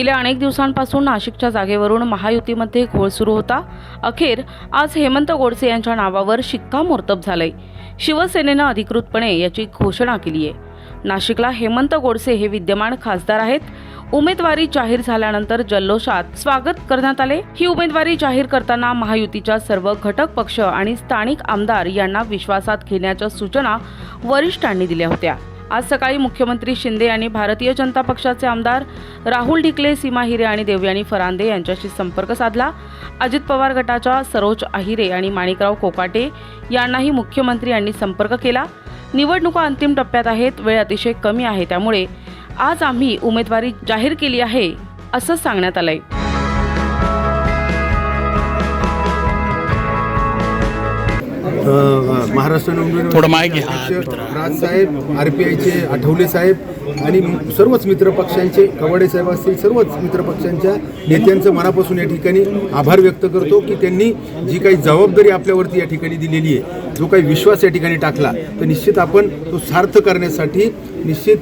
गेल्या अनेक दिवसांपासून नाशिकच्या जागेवरून महायुतीमध्ये घोळ सुरू होता. अखेर आज हेमंत गोडसे यांच्या नावावर शिक्कामोर्तब झालंय. शिवसेनेनं अधिकृतपणे याची घोषणा केली आहे. नाशिकला हेमंत गोडसे हे विद्यमान खासदार आहेत. उमेदवारी जाहीर झाल्यानंतर जल्लोषात स्वागत करण्यात आले. ही उमेदवारी जाहीर करताना महायुतीच्या सर्व घटक पक्ष आणि स्थानिक आमदार यांना विश्वासात घेण्याच्या सूचना वरिष्ठांनी दिल्या होत्या. आज सकाळी मुख्यमंत्री शिंदे यांनी भारतीय जनता पक्षाचे आमदार राहुल ढिकले सीमा हिरे आणि देवयानी फरांदे यांच्याशी संपर्क साधला. अजित पवार गटाच्या सरोज आहिरे आणि माणिकराव कोकाटे यांनाही मुख्यमंत्री यांनी संपर्क केला. निवडणुका अंतिम टप्प्यात आहेत वेळ अतिशय कमी आहे त्यामुळे आज आम्ही उमेदवारी जाहीर केली आहे असं सांगण्यात आलंय. महाराष्ट्र राजसाहेब आर पी आयचे आठवले साहेब आणि सर्वच मित्र पक्षांचे कवाडे साहेब असतील सर्वच मित्र पक्षांच्या नेत्यांचं मनापासून या ठिकाणी आभार व्यक्त करतो की त्यांनी जी काही जबाबदारी आपल्यावरती या ठिकाणी दिलेली आहे जो काही विश्वास या ठिकाणी टाकला तर निश्चित आपण तो सार्थ करण्यासाठी निश्चित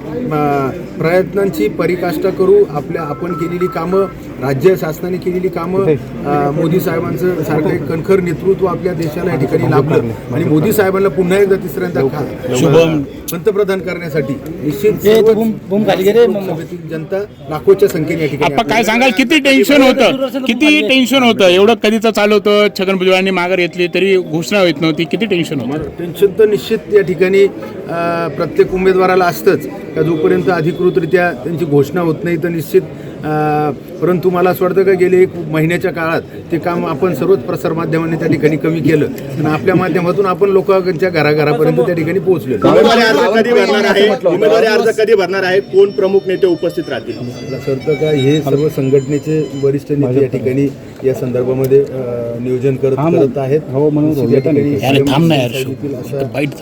प्रयत्नांची परिकाष्ठा करू आपल्या आपण केलेली कामं राज्य शासनाने केलेली कामं मोदी साहेबांचं सारखं एक कणखर नेतृत्व आपल्या देशाला या ठिकाणी लाभलं. आणि मोदी साहेबांना पुन्हा एकदा तिसऱ्यांदा. पंतप्रधान करण्यासाठी निश्चित जनता लाखोच्या संख्येने या ठिकाणी आपण काय सांगाल? किती टेन्शन होतं? किती टेन्शन होतं? एवढं कधीचं चालू होतं? छगन भुजबळांनी माघार घेतली तरी घोषणा होत नव्हती. किती टेन्शन होतं? टेन्शन तर निश्चित या ठिकाणी प्रत्येक उमेदवाराला असतंच. का जोपर्यंत अधिकृतरित्या त्यांची घोषणा होत नाही तर निश्चित परंतु मला असं वाटतं का गेले एक महिन्याच्या काळात ते काम आपण सर्वच प्रसारमाध्यमांनी त्या ठिकाणी कमी केलं. आणि आपल्या माध्यमातून आपण लोकांच्या घराघरापर्यंत त्या ठिकाणी पोहोचलो उमेदवारी अर्ज कधी भरणार आहे? उमेदवारी अर्ज कधी भरणार आहे? कोण प्रमुख नेते उपस्थित राहतील? मला असं वाटतं का हे सर्व संघटनेचे वरिष्ठ नेते या ठिकाणी या संदर्भामध्ये नियोजन करत करत आहेत. हो.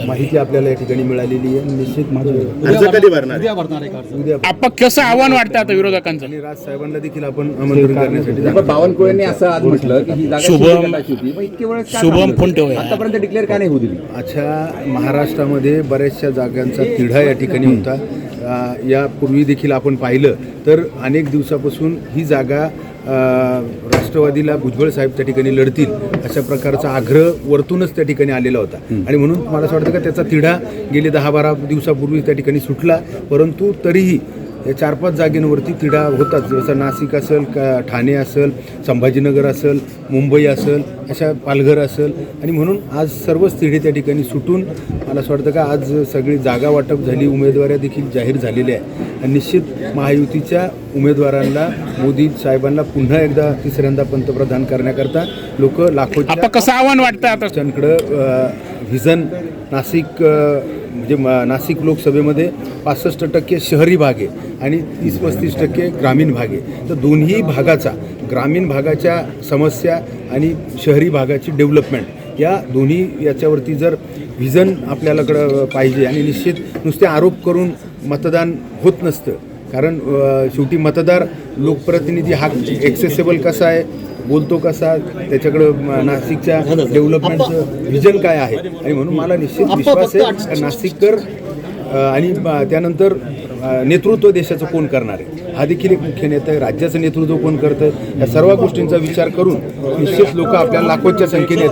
माहिती आपल्याला या ठिकाणी मिळालेली आहे. निश्चित अर्ज कधी भरणार आहे? उद्या आपण कसं आव्हान वाटतं आता विरोधकांचं? साहेबांना देखील आपण आमंत्रण करण्यासाठी बावनकुळेंनी असं आज म्हटलं की ही जागा शुभम-? फोन ठेवूया. आतापर्यंत डिक्लेअर का नाही होऊ दिली? अच्छा महाराष्ट्रामध्ये बऱ्याचशा जागांचा तिढा या ठिकाणी होता. यापूर्वी देखील आपण पाहिलं. तर अनेक दिवसापासून ही जागा राष्ट्रवादीला भुजबळ साहेब त्या ठिकाणी लढतील अशा प्रकारचा आग्रह वरतूनच त्या ठिकाणी आलेला होता. आणि म्हणून मला असं वाटतं का त्याचा तिढा गेले दहा बारा दिवसापूर्वी त्या ठिकाणी सुटला. परंतु तरीही या चार पाच जागेंवरती तिढा होताच जसं नाशिक असेल का ठाणे असेल संभाजीनगर असेल मुंबई असेल अशा पालघर असेल. आणि म्हणून आज सर्वच तिढे त्या ठिकाणी सुटून मला असं वाटतं का आज सगळी जागा वाटप झाली उमेदवाऱ्या देखील जाहीर झालेल्या आहे आणि निश्चित महायुतीच्या उमेदवारांना मोदी साहेबांना पुन्हा एकदा तिसऱ्यांदा पंतप्रधान करण्याकरता लोक आपण कसं आव्हान वाटतं आता? पक्षांकडं व्हिजन नाशिक म्हणजे म- नाशिक लोकसभेमध्ये पासष्ट टक्के शहरी भाग आहे आणि तीस पस्तीस टक्के ग्रामीण भाग आहे. तर दोन्ही भागाचा ग्रामीण भागाच्या समस्या आणि शहरी भागाची डेव्हलपमेंट या दोन्ही याच्यावरती जर व्हिजन आपल्यालाकडं पाहिजे आणि निश्चित नुसते आरोप करून मतदान होत नसतं कारण शेवटी मतदार लोकप्रतिनिधी हा एक्सेसेबल कसा आहे बोलतो कसा त्याच्याकडं नाशिकच्या डेव्हलपमेंटचं व्हिजन काय आहे? आणि म्हणून मला निश्चित विश्वास आहे नाशिककर आणि त्यानंतर नेतृत्व देशाचं कोण करणार आहे? हा देखील एक मुख्य नेता आहे राज्याचं नेतृत्व कोण करतं? या सर्व गोष्टींचा विचार करून निश्चित लोक आपल्याला लाखोच्या संख्येने